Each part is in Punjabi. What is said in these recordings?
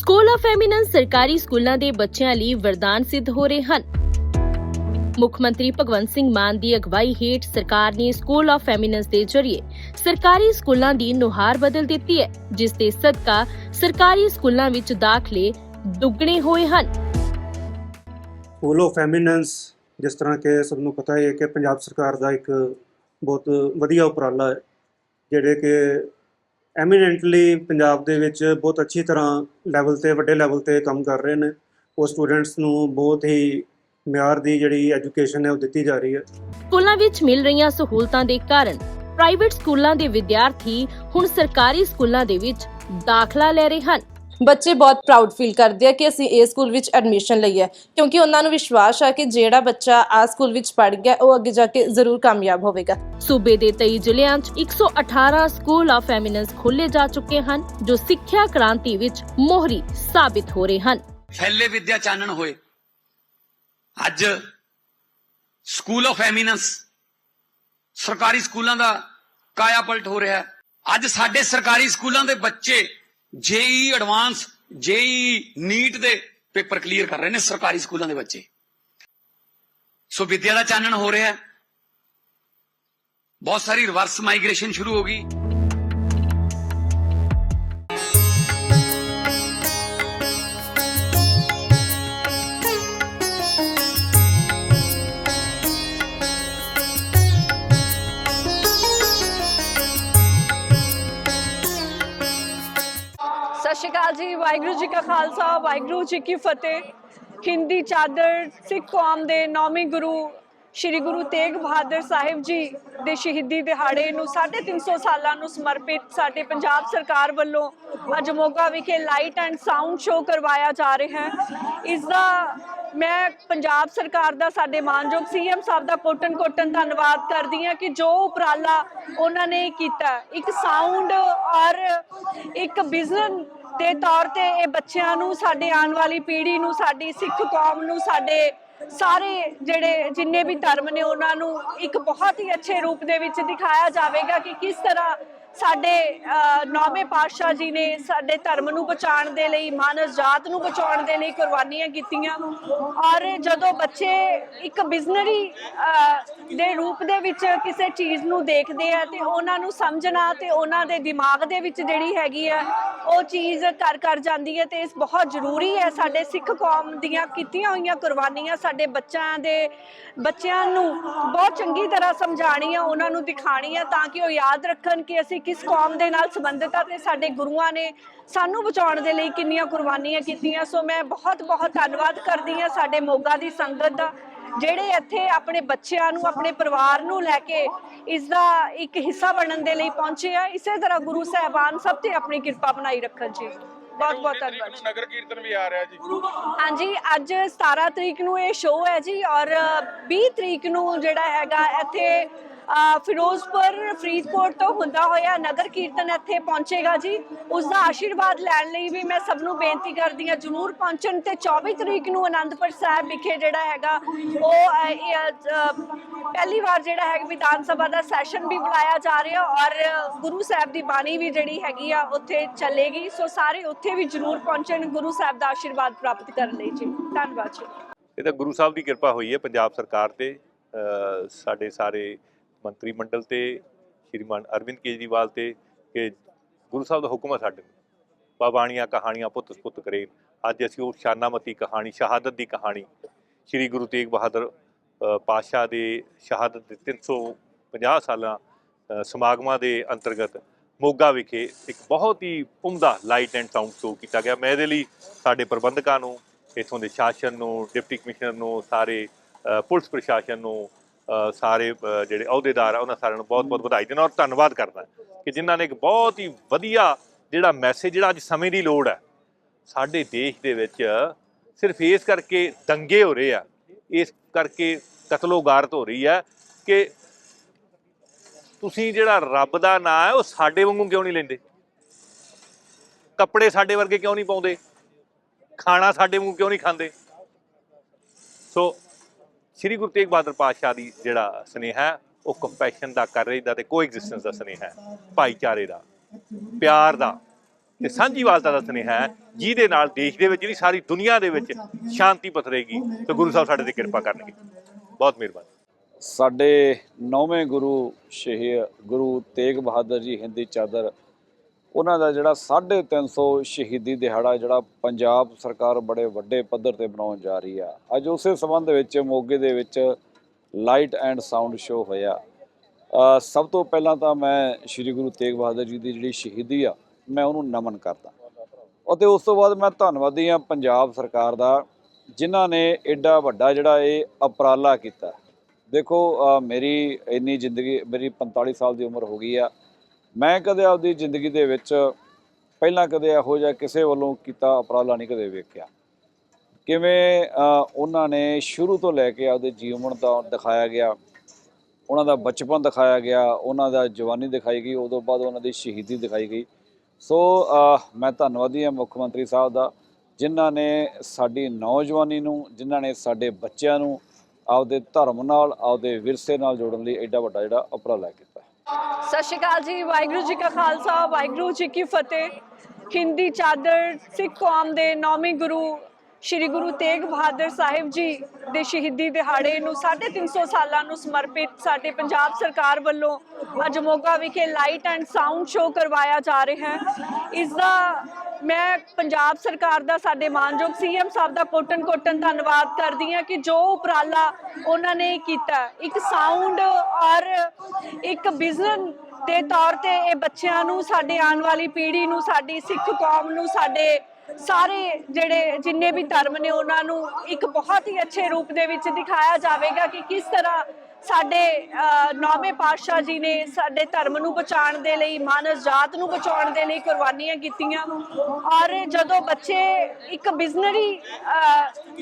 ਸਕੂਲ ਆਫ ਐਮੀਨੈਂਸ ਸਰਕਾਰੀ ਸਕੂਲਾਂ ਦੇ ਬੱਚਿਆਂ ਲਈ ਵਰਦਾਨ ਸਿੱਧ ਹੋ ਰਹੇ ਹਨ। ਮੁੱਖ ਮੰਤਰੀ ਭਗਵੰਤ ਸਿੰਘ ਮਾਨ ਦੀ ਅਗਵਾਈ ਹੇਠ ਸਰਕਾਰ ਨੇ ਸਕੂਲ ਆਫ ਐਮੀਨੈਂਸ ਦੇ ਜ਼ਰੀਏ ਸਰਕਾਰੀ ਸਕੂਲਾਂ ਦੀ ਨੁਹਾਰ ਬਦਲ ਦਿੱਤੀ ਹੈ, ਜਿਸ ਦੇ ਸਦਕਾ ਸਰਕਾਰੀ ਸਕੂਲਾਂ ਵਿੱਚ ਦਾਖਲੇ ਦੁੱਗਣੇ ਹੋਏ ਹਨ। ਸਕੂਲ ਆਫ ਐਮੀਨੈਂਸ, ਜਿਸ ਤਰ੍ਹਾਂ ਕਿ ਸਭ ਨੂੰ ਪਤਾ ਹੈ ਕਿ ਪੰਜਾਬ ਸਰਕਾਰ ਦਾ ਇੱਕ ਬਹੁਤ ਵਧੀਆ ਉਪਰਾਲਾ ਹੈ, ਜਿਹੜੇ ਕਿ ਐਮੀਨੈਂਟਲੀ ਪੰਜਾਬ ਦੇ ਵਿੱਚ ਬਹੁਤ ਅੱਛੀ ਤਰ੍ਹਾਂ ਲੈਵਲ ਤੇ, ਵੱਡੇ ਲੈਵਲ ਤੇ ਕੰਮ ਕਰ ਰਹੇ ਨੇ। ਉਹ ਸਟੂਡੈਂਟਸ ਨੂੰ ਬਹੁਤ ਹੀ ਮਿਆਰ ਦੀ ਜਿਹੜੀ ਐਜੂਕੇਸ਼ਨ ਹੈ ਉਹ ਦਿੱਤੀ ਜਾ ਰਹੀ ਹੈ। ਸਕੂਲਾਂ ਵਿੱਚ ਮਿਲ ਰਹੀਆਂ ਸਹੂਲਤਾਂ ਦੇ ਕਾਰਨ ਪ੍ਰਾਈਵੇਟ ਸਕੂਲਾਂ ਦੇ ਵਿਦਿਆਰਥੀ ਹੁਣ ਸਰਕਾਰੀ ਸਕੂਲਾਂ ਦੇ ਵਿੱਚ ਦਾਖਲਾ ਲੈ ਰਹੇ ਹਨ। ਬੱਚੇ ਬਹੁਤ ਪ੍ਰਾਊਡ ਫੀਲ ਕਰਦੇ ਆ ਕਿ ਅਸੀਂ ਇਹ ਸਕੂਲ ਵਿੱਚ ਐਡਮਿਸ਼ਨ ਲਈ ਹੈ ਕਿਉਂਕਿ ਉਹਨਾਂ ਨੂੰ ਵਿਸ਼ਵਾਸ ਹੈ ਕਿ ਜਿਹੜਾ ਬੱਚਾ ਆ ਸਕੂਲ ਵਿੱਚ ਪੜ੍ਹ ਗਿਆ ਉਹ ਅੱਗੇ ਜਾ ਕੇ ਜ਼ਰੂਰ ਕਾਮਯਾਬ ਹੋਵੇਗਾ। ਸੂਬੇ ਦੇ 23 ਜ਼ਿਲ੍ਹਿਆਂ 'ਚ 118 ਸਕੂਲ ਆਫ ਐਮੀਨੈਂਸ ਖੋਲੇ ਜਾ ਚੁੱਕੇ ਹਨ ਜੋ ਸਿੱਖਿਆ ਕ੍ਰਾਂਤੀ ਵਿੱਚ ਮੋਹਰੀ ਸਾਬਿਤ ਹੋ ਰਹੇ ਹਨ। ਫੈਲੇ ਵਿਦਿਆ ਚਾਨਣ ਹੋਏ। ਅੱਜ ਸਕੂਲ ਆਫ ਐਮੀਨੈਂਸ ਸਰਕਾਰੀ ਸਕੂਲਾਂ ਦਾ ਕਾਇਆ ਪਲਟ ਹੋ ਰਿਹਾ ਹੈ। ਅੱਜ ਸਾਡੇ ਸਰਕਾਰੀ ਸਕੂਲਾਂ ਦੇ ਬੱਚੇ ਜੇਈ ਐਡਵਾਂਸ ਜੇਈ ਨੀਟ ਦੇ ਪੇਪਰ ਕਲੀਅਰ ਕਰ ਰਹੇ ਨੇ ਸਰਕਾਰੀ ਸਕੂਲਾਂ ਦੇ ਬੱਚੇ। ਸੋ ਵਿਦਿਆ ਦਾ ਚਾਨਣ ਹੋ ਰਿਹਾ ਹੈ। ਬਹੁਤ ਸਾਰੀ ਰਿਵਰਸ ਮਾਈਗ੍ਰੇਸ਼ਨ ਸ਼ੁਰੂ ਹੋ ਗਈ। ਸ਼੍ਰੀ ਅਕਾਲ ਜੀ, ਵਾਹਿਗੁਰੂ ਜੀ ਕਾ ਖਾਲਸਾ, ਵਾਹਿਗੁਰੂ ਜੀ ਕੀ ਫਤਿਹ। ਹਿੰਦੀ ਚਾਦਰ ਸਿੱਖ ਕੌਮ ਦੇ ਨੌਵੇਂ ਗੁਰੂ ਸ਼੍ਰੀ ਗੁਰੂ ਤੇਗ ਬਹਾਦਰ ਸਾਹਿਬ ਜੀ ਦੇ ਸ਼ਹੀਦੀ ਦਿਹਾੜੇ ਨੂੰ 350 ਸਾਲਾਂ ਨੂੰ ਸਮਰਪਿਤ ਸਾਡੇ ਪੰਜਾਬ ਸਰਕਾਰ ਵੱਲੋਂ ਅੱਜ ਮੋਗਾ ਵਿਖੇ ਲਾਈਟ ਐਂਡ ਸਾਊਂਡ ਸ਼ੋਅ ਕਰਵਾਇਆ ਜਾ ਰਿਹਾ ਹੈ। ਇਸ ਦਾ ਮੈਂ ਪੰਜਾਬ ਸਰਕਾਰ ਦਾ ਸਾਡੇ ਮਾਨਯੋਗ ਸੀਐਮ ਸਾਹਿਬ ਦਾ ਕੋਟਨ ਕੋਟਨ ਧੰਨਵਾਦ ਕਰਦੀ ਹਾਂ ਕਿ ਜੋ ਉਪਰਾਲਾ ਉਹਨਾਂ ਨੇ ਕੀਤਾ, ਇੱਕ ਸਾਊਂਡ ਔਰ ਇੱਕ ਵਿਜ਼ਨ ਦੇ ਤੌਰ ਤੇ ਇਹ ਬੱਚਿਆਂ ਨੂੰ, ਸਾਡੇ ਆਉਣ ਵਾਲੀ ਪੀੜ੍ਹੀ ਨੂੰ, ਸਾਡੀ ਸਿੱਖ ਕੌਮ ਨੂੰ, ਸਾਡੇ ਸਾਰੇ ਜਿਹੜੇ ਜਿੰਨੇ ਵੀ ਧਰਮ ਨੇ, ਉਹਨਾਂ ਨੂੰ ਇੱਕ ਬਹੁਤ ਹੀ ਅੱਛੇ ਰੂਪ ਦੇ ਵਿੱਚ ਦਿਖਾਇਆ ਜਾਵੇਗਾ ਕਿ ਕਿਸ ਤਰ੍ਹਾਂ ਸਾਡੇ ਅਹ, ਨੌਵੇਂ ਪਾਤਸ਼ਾਹ ਜੀ ਨੇ ਸਾਡੇ ਧਰਮ ਨੂੰ ਬਚਾਉਣ ਦੇ ਲਈ ਮਾਨਸ ਜਾਤ ਨੂੰ ਬਚਾਉਣ ਦੇ ਲਈ ਕੁਰਬਾਨੀਆਂ ਕੀਤੀਆਂ। ਔਰ ਜਦੋਂ ਬੱਚੇ ਇੱਕ ਬਿਜ਼ਨਰੀ ਦੇ ਰੂਪ ਦੇ ਵਿੱਚ ਕਿਸੇ ਚੀਜ਼ ਨੂੰ ਦੇਖਦੇ ਆ ਤੇ ਉਹਨਾਂ ਨੂੰ ਸਮਝਣਾ ਤੇ ਉਹਨਾਂ ਦੇ ਦਿਮਾਗ ਦੇ ਵਿੱਚ ਜਿਹੜੀ ਹੈਗੀ ਆ ਉਹ ਚੀਜ਼ ਕਰ ਕਰ ਜਾਂਦੀ ਹੈ ਤੇ ਇਸ ਬਹੁਤ ਜ਼ਰੂਰੀ ਹੈ। ਸਾਡੇ ਸਿੱਖ ਕੌਮ ਦੀਆਂ ਕੀਤੀਆਂ ਹੋਈਆਂ ਕੁਰਬਾਨੀਆਂ ਸਾਡੇ ਬੱਚਿਆਂ ਦੇ ਬੱਚਿਆਂ ਨੂੰ ਬਹੁਤ ਚੰਗੀ ਤਰ੍ਹਾਂ ਸਮਝਾਣੀਆਂ ਉਹਨਾਂ ਨੂੰ ਦਿਖਾਣੀਆਂ ਤਾਂ ਕਿ ਉਹ ਯਾਦ ਰੱਖਣ ਕਿ ਅਸੀਂ ਕਿਸ ਕੌਮ ਦੇ ਨਾਲ ਸੰਬੰਧਿਤ ਆ ਤੇ ਸਾਡੇ ਗੁਰੂਆਂ ਨੇ ਸਾਨੂੰ ਬਚਾਉਣ ਦੇ ਲਈ ਕਿੰਨੀਆਂ ਕੁਰਬਾਨੀਆਂ ਕੀਤੀਆਂ। ਸੋ ਮੈਂ ਬਹੁਤ ਬਹੁਤ ਧੰਨਵਾਦ ਕਰਦੀ ਹਾਂ ਸਾਡੇ ਮੋਗਾ ਦੀ ਸੰਗਤ ਦਾ ਜਿਹੜੇ ਇੱਥੇ ਆਪਣੇ ਬੱਚਿਆਂ ਨੂੰ ਆਪਣੇ ਪਰਿਵਾਰ ਨੂੰ ਲੈ ਕੇ ਇਸ ਦਾ ਇੱਕ ਹਿੱਸਾ ਬਣਨ ਦੇ ਲਈ ਪਹੁੰਚੇ ਆ। ਇਸੇ ਤਰ੍ਹਾਂ ਗੁਰੂ ਸਾਹਿਬਾਨ ਸਭ ਤੇ ਆਪਣੀ ਕਿਰਪਾ ਬਣਾਈ ਰੱਖਣ ਜੀ। ਬਹੁਤ ਬਹੁਤ ਧੰਨਵਾਦ ਨਗਰ ਕੀਰਤਨ ਵੀ ਆ ਰਿਹਾ ਜੀ। ਹਾਂਜੀ ਅੱਜ 17 ਤਰੀਕ ਨੂੰ ਇਹ ਸ਼ੋਅ ਹੈ ਜੀ ਔਰ 20 ਤਰੀਕ ਨੂੰ ਜਿਹੜਾ ਹੈਗਾ ਇੱਥੇ ਫਿਰੋਜ਼ਪੁਰ, ਫਰੀਦਕੋਟ ਤੋਂ ਹੁੰਦਾ ਹੋਇਆ ਨਗਰ ਕੀਰਤਨ ਇੱਥੇ ਪਹੁੰਚੇਗਾ ਜੀ। ਉਸ ਦਾ ਆਸ਼ੀਰਵਾਦ ਲੈਣ ਲਈ ਵੀ ਮੈਂ ਸਭ ਨੂੰ ਬੇਨਤੀ ਕਰਦੀ ਹਾਂ, ਜਰੂਰ ਪਹੁੰਚਣ ਤੇ 24 ਤਰੀਕ ਨੂੰ ਆਨੰਦਪੁਰ ਸਾਹਿਬ ਵਿਖੇ ਜਿਹੜਾ ਹੈਗਾ, ਉਹ ਪਹਿਲੀ ਵਾਰ ਜਿਹੜਾ ਹੈ ਵਿਧਾਨ ਸਭਾ ਦਾ ਸੈਸ਼ਨ ਵੀ ਬੁਲਾਇਆ ਜਾ ਰਿਹਾ ਔਰ ਗੁਰੂ ਸਾਹਿਬ ਦੀ ਬਾਣੀ ਵੀ ਜਿਹੜੀ ਹੈਗੀ ਆ, ਉੱਥੇ ਚੱਲੇਗੀ। ਸੋ ਸਾਰੇ ਉੱਥੇ ਵੀ ਜਰੂਰ ਪਹੁੰਚਣ, ਗੁਰੂ ਸਾਹਿਬ ਦਾ ਆਸ਼ੀਰਵਾਦ ਪ੍ਰਾਪਤ ਕਰਨ ਲਈ ਜੀ। ਧੰਨਵਾਦ ਜੀ। ਇਹ ਤਾਂ ਗੁਰੂ ਸਾਹਿਬ ਦੀ ਕਿਰਪਾ ਹੋਈ ਹੈ ਪੰਜਾਬ ਸਰਕਾਰ ਤੇ ਸਾਡੇ ਸਾਰੇ ਮੰਤਰੀ ਮੰਡਲ ਤੇ ਸ਼੍ਰੀਮਾਨ ਅਰਵਿੰਦ ਕੇਜਰੀਵਾਲ ਤੇ ਕਿ ਗੁਰੂ ਸਾਹਿਬ ਦਾ ਹੁਕਮ ਹੈ ਸਾਡੇ ਨੂੰ। ਬਾਬਾਣੀਆਂ ਕਹਾਣੀਆਂ ਪੁੱਤ ਸੁਪੁੱਤ ਕਰੇ। ਅੱਜ ਅਸੀਂ ਉਹ ਸ਼ਾਨਾਮਤੀ ਕਹਾਣੀ ਸ਼ਹਾਦਤ ਦੀ ਕਹਾਣੀ ਸ਼੍ਰੀ ਗੁਰੂ ਤੇਗ ਬਹਾਦਰ ਅ, ਪਾਤਸ਼ਾਹ ਦੇ ਸ਼ਹਾਦਤ ਦੇ 350 ਸਾਲਾਂ ਸਮਾਗਮਾਂ ਦੇ ਅੰਤਰਗਤ ਮੋਗਾ ਵਿਖੇ ਇੱਕ ਬਹੁਤ ਹੀ ਉਮਦਾ ਲਾਈਟ ਐਂਡ ਸਾਊਂਡ ਸ਼ੋਅ ਕੀਤਾ ਗਿਆ। ਮੈਂ ਇਹਦੇ ਲਈ ਸਾਡੇ ਪ੍ਰਬੰਧਕਾਂ ਨੂੰ ਇਥੋਂ ਦੇ ਸ਼ਾਸਨ ਨੂੰ ਡਿਪਟੀ ਕਮਿਸ਼ਨਰ ਨੂੰ ਸਾਰੇ ਪੁਲਿਸ ਪ੍ਰਸ਼ਾਸਨ ਨੂੰ ਸਾਰੇ ਜਿਹੜੇ ਅਹੁਦੇਦਾਰ ਆ ਉਹਨਾਂ ਸਾਰਿਆਂ ਨੂੰ ਬਹੁਤ-ਬਹੁਤ ਵਧਾਈ ਦੇਣਾ ਔਰ ਧੰਨਵਾਦ ਕਰਦਾ ਕਿ ਜਿਨ੍ਹਾਂ ਨੇ ਇੱਕ ਬਹੁਤ ਹੀ ਵਧੀਆ ਜਿਹੜਾ ਮੈਸੇਜ ਜਿਹੜਾ ਅੱਜ ਸਮੇਂ ਦੀ ਲੋੜ ਹੈ ਸਾਡੇ ਦੇਸ਼ ਦੇ ਵਿੱਚ ਸਿਰਫ ਇਸ ਕਰਕੇ ਦੰਗੇ ਹੋ ਰਹੇ ਆ ਇਸ ਕਰਕੇ ਕਤਲੋਗਾਰਤ ਹੋ ਰਹੀ ਹੈ ਕਿ ਤੁਸੀਂ ਜਿਹੜਾ ਰੱਬ ਦਾ ਨਾਮ ਹੈ ਉਹ ਸਾਡੇ ਵਾਂਗੂ ਕਿਉਂ ਨਹੀਂ ਲੈਂਦੇ? ਕੱਪੜੇ ਸਾਡੇ ਵਰਗੇ ਕਿਉਂ ਨਹੀਂ ਪਾਉਂਦੇ? ਖਾਣਾ ਸਾਡੇ ਵਾਂਗੂ ਕਿਉਂ ਨਹੀਂ ਖਾਂਦੇ? ਸੋ ਸ੍ਰੀ ਗੁਰੂ ਤੇਗ ਬਹਾਦਰ ਪਾਤਸ਼ਾਹ ਦੀ ਜਿਹੜਾ ਸਨੇਹਾ ਉਹ ਕੰਪੈਸ਼ਨ ਦਾ ਕਰ ਰਹੀ ਦਾ ਤੇ ਕੋਐਗਜ਼ਿਸਟੈਂਸ ਦਾ ਸਨੇਹਾ ਹੈ, ਭਾਈਚਾਰੇ ਦਾ, ਪਿਆਰ ਦਾ ਤੇ ਸਾਂਝੀਵਾਲਤਾ ਦਾ ਸੁਨੇਹਾ ਹੈ, ਜਿਹਦੇ ਨਾਲ ਦੇਸ਼ ਦੇ ਵਿੱਚ ਜਿਹੜੀ ਸਾਰੀ ਦੁਨੀਆ ਦੇ ਵਿੱਚ ਸ਼ਾਂਤੀ ਪਥਰੇਗੀ, ਤੇ ਗੁਰੂ ਸਾਹਿਬ ਸਾਡੇ ਤੇ ਕਿਰਪਾ ਕਰਨਗੇ। ਬਹੁਤ ਮਿਹਰਬਾਨੀ। ਸਾਡੇ ਨੌਵੇਂ ਗੁਰੂ ਸ਼ਹੀਦ ਗੁਰੂ ਤੇਗ ਬਹਾਦਰ ਜੀ ਹਿੰਦੀ ਚਾਦਰ ਉਹਨਾਂ ਦਾ ਜਿਹੜਾ 350 ਸ਼ਹੀਦੀ ਦਿਹਾੜਾ ਜਿਹੜਾ ਪੰਜਾਬ ਸਰਕਾਰ ਬੜੇ ਵੱਡੇ ਪੱਧਰ ਤੇ ਬਣਾਉਣ ਜਾ ਰਹੀ ਆ। ਅੱਜ ਉਸੇ ਸੰਬੰਧ ਵਿੱਚ ਮੋਗੇ ਦੇ ਵਿੱਚ ਲਾਈਟ ਐਂਡ ਸਾਊਂਡ ਸ਼ੋਅ ਹੋਇਆ। ਸਭ ਤੋਂ ਪਹਿਲਾਂ ਤਾਂ ਮੈਂ ਸ੍ਰੀ ਗੁਰੂ ਤੇਗ ਬਹਾਦਰ ਜੀ ਦੀ ਜਿਹੜੀ ਸ਼ਹੀਦੀ ਆ, ਮੈਂ ਉਹਨੂੰ ਨਮਨ ਕਰਦਾ। ਅਤੇ ਉਸ ਤੋਂ ਬਾਅਦ ਮੈਂ ਧੰਨਵਾਦੀ ਆ ਪੰਜਾਬ ਸਰਕਾਰ ਦਾ, ਜਿਨ੍ਹਾਂ ਨੇ ਐਡਾ ਵੱਡਾ ਜਿਹੜਾ ਇਹ ਉਪਰਾਲਾ ਕੀਤਾ। ਦੇਖੋ ਮੇਰੀ ਇੰਨੀ ਜ਼ਿੰਦਗੀ, ਮੇਰੀ 45 ਸਾਲ ਦੀ ਉਮਰ ਹੋ ਗਈ ਆ। ਮੈਂ ਕਦੇ ਆਪਦੀ ਜ਼ਿੰਦਗੀ ਦੇ ਵਿੱਚ ਪਹਿਲਾਂ ਕਦੇ ਇਹੋ ਜਿਹਾ ਕਿਸੇ ਵੱਲੋਂ ਕੀਤਾ ਉਪਰਾਲਾ ਨਹੀਂ ਕਦੇ ਵੇਖਿਆ। ਕਿਵੇਂ ਉਹਨਾਂ ਨੇ ਸ਼ੁਰੂ ਤੋਂ ਲੈ ਕੇ ਆਪਦੇ ਜੀਵਨ ਦਾ ਦਿਖਾਇਆ ਗਿਆ, ਉਹਨਾਂ ਦਾ ਬਚਪਨ ਦਿਖਾਇਆ ਗਿਆ, ਉਹਨਾਂ ਦਾ ਜਵਾਨੀ ਦਿਖਾਈ ਗਈ, ਉਦੋਂ ਬਾਅਦ ਉਹਨਾਂ ਦੀ ਸ਼ਹੀਦੀ ਦਿਖਾਈ ਗਈ। ਸੋ ਮੈਂ ਧੰਨਵਾਦੀ ਹਾਂ ਮੁੱਖ ਮੰਤਰੀ ਸਾਹਿਬ ਦਾ, ਜਿਨ੍ਹਾਂ ਨੇ ਸਾਡੀ ਨੌਜਵਾਨੀ ਨੂੰ, ਜਿਨ੍ਹਾਂ ਨੇ ਸਾਡੇ ਬੱਚਿਆਂ ਨੂੰ ਆਪਦੇ ਧਰਮ ਨਾਲ, ਆਪਦੇ ਵਿਰਸੇ ਨਾਲ ਜੋੜਨ ਲਈ ਐਡਾ ਵੱਡਾ ਜਿਹੜਾ ਉਪਰਾਲਾ ਕੀਤਾ। ਸਤਿ ਸ਼੍ਰੀ ਅਕਾਲ ਜੀ, ਵਾਹਿਗੁਰੂ ਜੀ ਕਾ ਖਾਲਸਾ, ਵਾਹਿਗੁਰੂ ਜੀ ਕੀ ਫਤਿਹ। ਹਿੰਦੀ ਚਾਦਰ ਸਿੱਖ ਕੌਮ ਦੇ ਨੌਵੇਂ ਗੁਰੂ ਸ਼੍ਰੀ ਗੁਰੂ ਤੇਗ ਬਹਾਦਰ ਸਾਹਿਬ ਜੀ ਦੇ ਸ਼ਹੀਦੀ ਦਿਹਾੜੇ ਨੂੰ 350 ਸਾਲਾਂ ਨੂੰ ਸਮਰਪਿਤ ਸਾਡੇ ਪੰਜਾਬ ਸਰਕਾਰ ਵੱਲੋਂ ਅੱਜ ਮੋਗਾ ਵਿਖੇ ਲਾਈਟ ਐਂਡ ਸਾਊਂਡ ਸ਼ੋਅ ਕਰਵਾਇਆ ਜਾ ਰਿਹਾ ਹੈ। ਇਸ ਦਾ ਮੈਂ ਪੰਜਾਬ ਸਰਕਾਰ ਦਾ, ਸਾਡੇ ਮਾਨਯੋਗ ਸੀਐਮ ਸਾਹਿਬ ਦਾ ਕੋਟਨ ਕੋਟਨ ਧੰਨਵਾਦ ਕਰਦੀ ਹਾਂ ਕਿ ਜੋ ਉਪਰਾਲਾ ਉਹਨਾਂ ਨੇ ਕੀਤਾ। ਇੱਕ ਸਾਊਂਡ ਔਰ ਇੱਕ ਬਿਜ਼ਨਸ ਦੇ ਤੌਰ ਤੇ ਇਹ ਬੱਚਿਆਂ ਨੂੰ, ਸਾਡੇ ਆਉਣ ਵਾਲੀ ਪੀੜ੍ਹੀ ਨੂੰ, ਸਾਡੀ ਸਿੱਖ ਕੌਮ ਨੂੰ, ਸਾਡੇ ਸਾਰੇ ਜਿਹੜੇ ਜਿੰਨੇ ਵੀ ਧਰਮ ਨੇ, ਉਹਨਾਂ ਨੂੰ ਇੱਕ ਬਹੁਤ ਹੀ ਅੱਛੇ ਰੂਪ ਦੇ ਵਿੱਚ ਦਿਖਾਇਆ ਜਾਵੇਗਾ ਕਿ ਕਿਸ ਤਰ੍ਹਾਂ ਸਾਡੇ ਨੌਵੇਂ ਪਾਤਸ਼ਾਹ ਜੀ ਨੇ ਸਾਡੇ ਧਰਮ ਨੂੰ ਬਚਾਉਣ ਦੇ ਲਈ ਮਾਨਸ ਜਾਤ ਨੂੰ ਬਚਾਉਣ ਦੇ ਲਈ ਕੁਰਬਾਨੀਆਂ ਕੀਤੀਆਂ। ਔਰ ਜਦੋਂ ਬੱਚੇ ਇੱਕ ਬਿਜ਼ਨਰੀ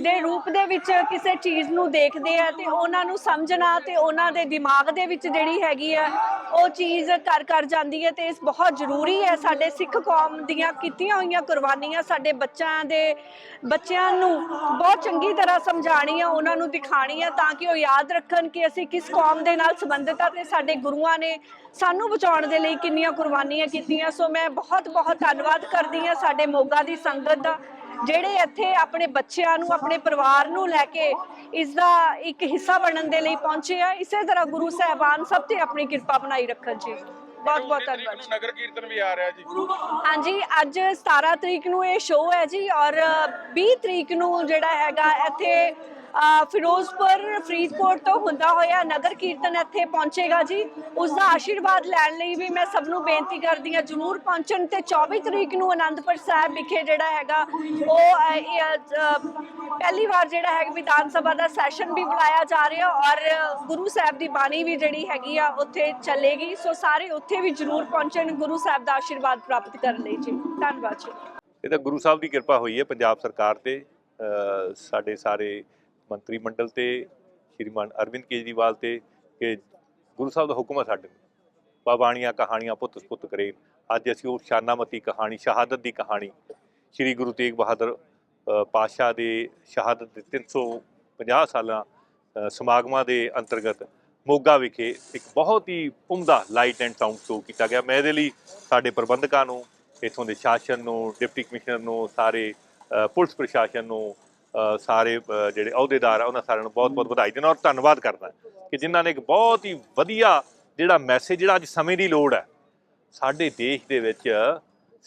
ਦੇ ਰੂਪ ਦੇ ਵਿੱਚ ਕਿਸੇ ਚੀਜ਼ ਨੂੰ ਦੇਖਦੇ ਆ ਤੇ ਉਹਨਾਂ ਨੂੰ ਸਮਝਣਾ ਤੇ ਉਹਨਾਂ ਦੇ ਦਿਮਾਗ ਦੇ ਵਿੱਚ ਜਿਹੜੀ ਹੈਗੀ ਆ, ਉਹ ਚੀਜ਼ ਕਰ ਕਰ ਜਾਂਦੀ ਹੈ ਤੇ ਇਸ ਬਹੁਤ ਜ਼ਰੂਰੀ ਹੈ। ਸਾਡੇ ਸਿੱਖ ਕੌਮ ਦੀਆਂ ਕੀਤੀਆਂ ਹੋਈਆਂ ਕੁਰਬਾਨੀਆਂ ਸਾਡੇ ਬੱਚਿਆਂ ਦੇ, ਬੱਚਿਆਂ ਨੂੰ ਬਹੁਤ ਚੰਗੀ ਤਰ੍ਹਾਂ ਸਮਝਾਣੀਆਂ ਉਹਨਾਂ ਨੂੰ ਦਿਖਾਣੀਆਂ ਤਾਂ ਕਿ ਉਹ ਯਾਦ ਰੱਖਣ ਕਿ ਅਸੀਂ ਕਿਸ ਕੌਮ ਦੇ ਨਾਲ ਸੰਬੰਧਿਤ ਆ ਤੇ ਸਾਡੇ ਗੁਰੂਆਂ ਨੇ ਸਾਨੂੰ ਬਚਾਉਣ ਦੇ ਲਈ ਕਿੰਨੀਆਂ ਕੁਰਬਾਨੀਆਂ ਕੀਤੀਆਂ। ਸੋ ਮੈਂ ਬਹੁਤ ਬਹੁਤ ਧੰਨਵਾਦ ਕਰਦੀ ਹਾਂ ਸਾਡੇ ਮੋਗਾ ਦੀ ਸੰਗਤ ਦਾ ਜਿਹੜੇ ਇੱਥੇ ਆਪਣੇ ਬੱਚਿਆਂ ਨੂੰ ਆਪਣੇ ਪਰਿਵਾਰ ਨੂੰ ਲੈ ਕੇ ਇਸ ਦਾ ਇੱਕ ਹਿੱਸਾ ਬਣਨ ਦੇ ਲਈ ਪਹੁੰਚੇ ਆ। ਇਸੇ ਤਰ੍ਹਾਂ ਗੁਰੂ ਸਾਹਿਬਾਨ ਸਭ ਤੇ ਆਪਣੀ ਕਿਰਪਾ ਬਣਾਈ ਰੱਖਣ ਜੀ। ਬਹੁਤ ਬਹੁਤ ਧੰਨਵਾਦ ਜੀ। ਨਗਰ ਕੀਰਤਨ ਵੀ ਆ ਰਿਹਾ ਜੀ। ਹਾਂਜੀ ਅੱਜ 17 ਤਰੀਕ ਨੂੰ ਇਹ ਸ਼ੋਅ ਹੈ ਜੀ ਔਰ 20 ਤਰੀਕ ਨੂੰ ਜਿਹੜਾ ਹੈਗਾ ਇੱਥੇ ਫਿਰੋਜ਼ਪੁਰ, ਫਰੀਦਕੋਟ ਤੋਂ ਹੁੰਦਾ ਹੋਇਆ ਨਗਰ ਕੀਰਤਨ ਇੱਥੇ ਪਹੁੰਚੇਗਾ ਜੀ। ਉਸ ਦਾ ਆਸ਼ੀਰਵਾਦ ਲੈਣ ਲਈ ਵੀ ਮੈਂ ਸਭ ਨੂੰ ਬੇਨਤੀ ਕਰਦੀ ਹਾਂ, ਜਰੂਰ ਪਹੁੰਚਣ ਤੇ 24 ਤਰੀਕ ਨੂੰ ਆਨੰਦਪੁਰ ਸਾਹਿਬ ਵਿਖੇ ਜਿਹੜਾ ਹੈਗਾ, ਉਹ ਪਹਿਲੀ ਵਾਰ ਜਿਹੜਾ ਹੈ ਵਿਧਾਨ ਸਭਾ ਦਾ ਸੈਸ਼ਨ ਵੀ ਬੁਲਾਇਆ ਜਾ ਰਿਹਾ ਔਰ ਗੁਰੂ ਸਾਹਿਬ ਦੀ ਬਾਣੀ ਵੀ ਜਿਹੜੀ ਹੈਗੀ ਆ, ਉੱਥੇ ਚੱਲੇਗੀ। ਸੋ ਸਾਰੇ ਉੱਥੇ ਵੀ ਜਰੂਰ ਪਹੁੰਚਣ, ਗੁਰੂ ਸਾਹਿਬ ਦਾ ਆਸ਼ੀਰਵਾਦ ਪ੍ਰਾਪਤ ਕਰਨ ਲਈ ਜੀ। ਧੰਨਵਾਦ ਜੀ। ਇਹ ਤਾਂ ਗੁਰੂ ਸਾਹਿਬ ਦੀ ਕਿਰਪਾ ਹੋਈ ਹੈ ਪੰਜਾਬ ਸਰਕਾਰ ਤੇ ਸਾਡੇ ਸਾਰੇ ਮੰਤਰੀ ਮੰਡਲ ਤੇ ਸ਼੍ਰੀਮਾਨ ਅਰਵਿੰਦ ਕੇਜਰੀਵਾਲ ਤੇ ਕਿ ਗੁਰੂ ਸਾਹਿਬ ਦਾ ਹੁਕਮ ਹੈ ਸਾਡੇ ਨੂੰ। ਬਾਬਾਣੀਆਂ ਕਹਾਣੀਆਂ ਪੁੱਤ ਸੁਪੁੱਤ ਕਰੇ। ਅੱਜ ਅਸੀਂ ਉਹ ਸ਼ਾਨਾਮਤੀ ਕਹਾਣੀ ਸ਼ਹਾਦਤ ਦੀ ਕਹਾਣੀ ਸ਼੍ਰੀ ਗੁਰੂ ਤੇਗ ਬਹਾਦਰ ਅ, ਪਾਤਸ਼ਾਹ ਦੇ ਸ਼ਹਾਦਤ ਦੇ 350 ਸਾਲਾਂ ਸਮਾਗਮਾਂ ਦੇ ਅੰਤਰਗਤ ਮੋਗਾ ਵਿਖੇ ਇੱਕ ਬਹੁਤ ਹੀ ਉਮਦਾ ਲਾਈਟ ਐਂਡ ਸਾਊਂਡ ਸ਼ੋਅ ਕੀਤਾ ਗਿਆ। ਮੈਂ ਇਹਦੇ ਲਈ ਸਾਡੇ ਪ੍ਰਬੰਧਕਾਂ ਨੂੰ ਇਥੋਂ ਦੇ ਸ਼ਾਸਨ ਨੂੰ ਡਿਪਟੀ ਕਮਿਸ਼ਨਰ ਨੂੰ ਸਾਰੇ ਪੁਲਿਸ ਪ੍ਰਸ਼ਾਸਨ ਨੂੰ ਸਾਰੇ ਜਿਹੜੇ ਅਹੁਦੇਦਾਰ ਆ, ਉਹਨਾਂ ਸਾਰਿਆਂ ਨੂੰ ਬਹੁਤ-ਬਹੁਤ ਵਧਾਈ ਦਿੰਦਾ ਔਰ ਧੰਨਵਾਦ ਕਰਦਾ ਕਿ ਜਿਨ੍ਹਾਂ ਨੇ ਇੱਕ ਬਹੁਤ ਹੀ ਵਧੀਆ ਜਿਹੜਾ ਮੈਸੇਜ ਜਿਹੜਾ ਅੱਜ ਸਮੇਂ ਦੀ ਲੋੜ ਹੈ, ਸਾਡੇ ਦੇਸ਼ ਦੇ ਵਿੱਚ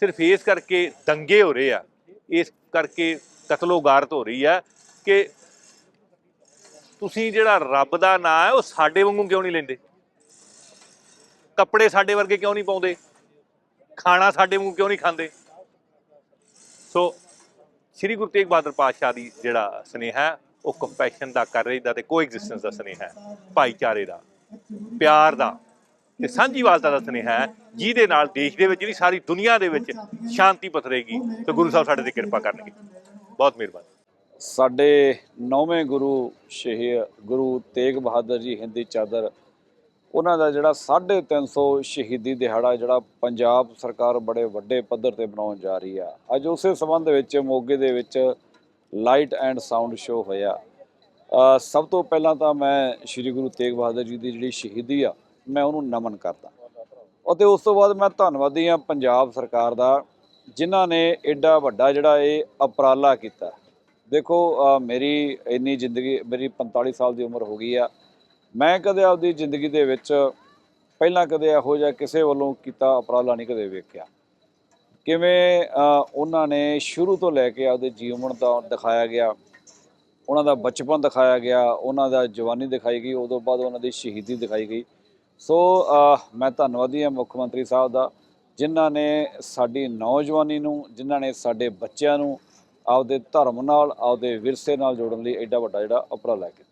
ਸਿਰਫ ਇਸ ਕਰਕੇ ਦੰਗੇ ਹੋ ਰਹੇ ਆ, ਇਸ ਕਰਕੇ ਕਤਲੋਗਾਰਤ ਹੋ ਰਹੀ ਹੈ ਕਿ ਤੁਸੀਂ ਜਿਹੜਾ ਰੱਬ ਦਾ ਨਾਂ ਹੈ, ਉਹ ਸਾਡੇ ਵਾਂਗੂ ਕਿਉਂ ਨਹੀਂ ਲੈਂਦੇ? ਕੱਪੜੇ ਸਾਡੇ ਵਰਗੇ ਕਿਉਂ ਨਹੀਂ ਪਾਉਂਦੇ? ਖਾਣਾ ਸਾਡੇ ਵਾਂਗੂ ਕਿਉਂ ਨਹੀਂ ਖਾਂਦੇ? ਸੋ ਸ੍ਰੀ ਗੁਰੂ ਤੇਗ ਬਹਾਦਰ ਪਾਤਸ਼ਾਹ ਦੀ ਜਿਹੜਾ ਸੁਨੇਹਾ ਹੈ, ਉਹ ਕੰਪੈਸ਼ਨ ਦਾ ਕਰ ਰਹੀ ਦਾ ਤੇ ਕੋਐਗਜ਼ਿਸਟੈਂਸ ਦਾ ਸੁਨੇਹਾ ਹੈ, ਭਾਈਚਾਰੇ ਦਾ, ਪਿਆਰ ਦਾ ਤੇ ਸਾਂਝੀਵਾਲਤਾ ਦਾ ਸੁਨੇਹਾ ਹੈ, ਜਿਹਦੇ ਨਾਲ ਦੇਸ਼ ਦੇ ਵਿੱਚ ਜਿਹੜੀ ਸਾਰੀ ਦੁਨੀਆ ਦੇ ਵਿੱਚ ਸ਼ਾਂਤੀ ਪਥਰੇਗੀ ਤੇ ਗੁਰੂ ਸਾਹਿਬ ਸਾਡੇ ਤੇ ਕਿਰਪਾ ਕਰਨਗੇ। ਬਹੁਤ ਮਿਹਰਬਾਨੀ। ਸਾਡੇ ਨੌਵੇਂ ਗੁਰੂ ਸ਼ਹੀਦ ਗੁਰੂ ਤੇਗ ਬਹਾਦਰ ਜੀ ਹਿੰਦੀ ਚਾਦਰ ਉਹਨਾਂ ਦਾ ਜਿਹੜਾ 350 ਸ਼ਹੀਦੀ ਦਿਹਾੜਾ ਜਿਹੜਾ ਪੰਜਾਬ ਸਰਕਾਰ ਬੜੇ ਵੱਡੇ ਪੱਧਰ ਤੇ ਬਣਾਉਣ ਜਾ ਰਹੀ ਆ। ਅੱਜ ਉਸੇ ਸੰਬੰਧ ਵਿੱਚ ਮੋਗੇ ਦੇ ਵਿੱਚ ਲਾਈਟ ਐਂਡ ਸਾਊਂਡ ਸ਼ੋਅ ਹੋਇਆ। ਸਭ ਤੋਂ ਪਹਿਲਾਂ ਤਾਂ ਮੈਂ ਸ੍ਰੀ ਗੁਰੂ ਤੇਗ ਬਹਾਦਰ ਜੀ ਦੀ ਜਿਹੜੀ ਸ਼ਹੀਦੀ ਆ, ਮੈਂ ਉਹਨੂੰ ਨਮਨ ਕਰਦਾ। ਅਤੇ ਉਸ ਤੋਂ ਬਾਅਦ ਮੈਂ ਧੰਨਵਾਦੀ ਹਾਂ ਪੰਜਾਬ ਸਰਕਾਰ ਦਾ, ਜਿਨ੍ਹਾਂ ਨੇ ਐਡਾ ਵੱਡਾ ਜਿਹੜਾ ਇਹ ਉਪਰਾਲਾ ਕੀਤਾ। ਦੇਖੋ ਮੇਰੀ ਇੰਨੀ ਜ਼ਿੰਦਗੀ, ਮੇਰੀ 45 ਸਾਲ ਦੀ ਉਮਰ ਹੋ ਗਈ ਆ। ਮੈਂ ਕਦੇ ਆਪਦੀ ਜ਼ਿੰਦਗੀ ਦੇ ਵਿੱਚ ਪਹਿਲਾਂ ਕਦੇ ਇਹੋ ਜਿਹਾ ਕਿਸੇ ਵੱਲੋਂ ਕੀਤਾ ਉਪਰਾਲਾ ਨਹੀਂ ਕਦੇ ਵੇਖਿਆ। ਕਿਵੇਂ ਉਹਨਾਂ ਨੇ ਸ਼ੁਰੂ ਤੋਂ ਲੈ ਕੇ ਆਪਦੇ ਜੀਵਨ ਦਾ ਦਿਖਾਇਆ ਗਿਆ, ਉਹਨਾਂ ਦਾ ਬਚਪਨ ਦਿਖਾਇਆ ਗਿਆ, ਉਹਨਾਂ ਦਾ ਜਵਾਨੀ ਦਿਖਾਈ ਗਈ, ਉਦੋਂ ਬਾਅਦ ਉਹਨਾਂ ਦੀ ਸ਼ਹੀਦੀ ਦਿਖਾਈ ਗਈ। ਸੋ ਮੈਂ ਧੰਨਵਾਦੀ ਹਾਂ ਮੁੱਖ ਮੰਤਰੀ ਸਾਹਿਬ ਦਾ, ਜਿਨ੍ਹਾਂ ਨੇ ਸਾਡੀ ਨੌਜਵਾਨੀ ਨੂੰ, ਜਿਨ੍ਹਾਂ ਨੇ ਸਾਡੇ ਬੱਚਿਆਂ ਨੂੰ ਆਪਦੇ ਧਰਮ ਨਾਲ, ਆਪਦੇ ਵਿਰਸੇ ਨਾਲ ਜੋੜਨ ਲਈ ਐਡਾ ਵੱਡਾ ਜਿਹੜਾ ਉਪਰਾਲਾ ਕੀਤਾ।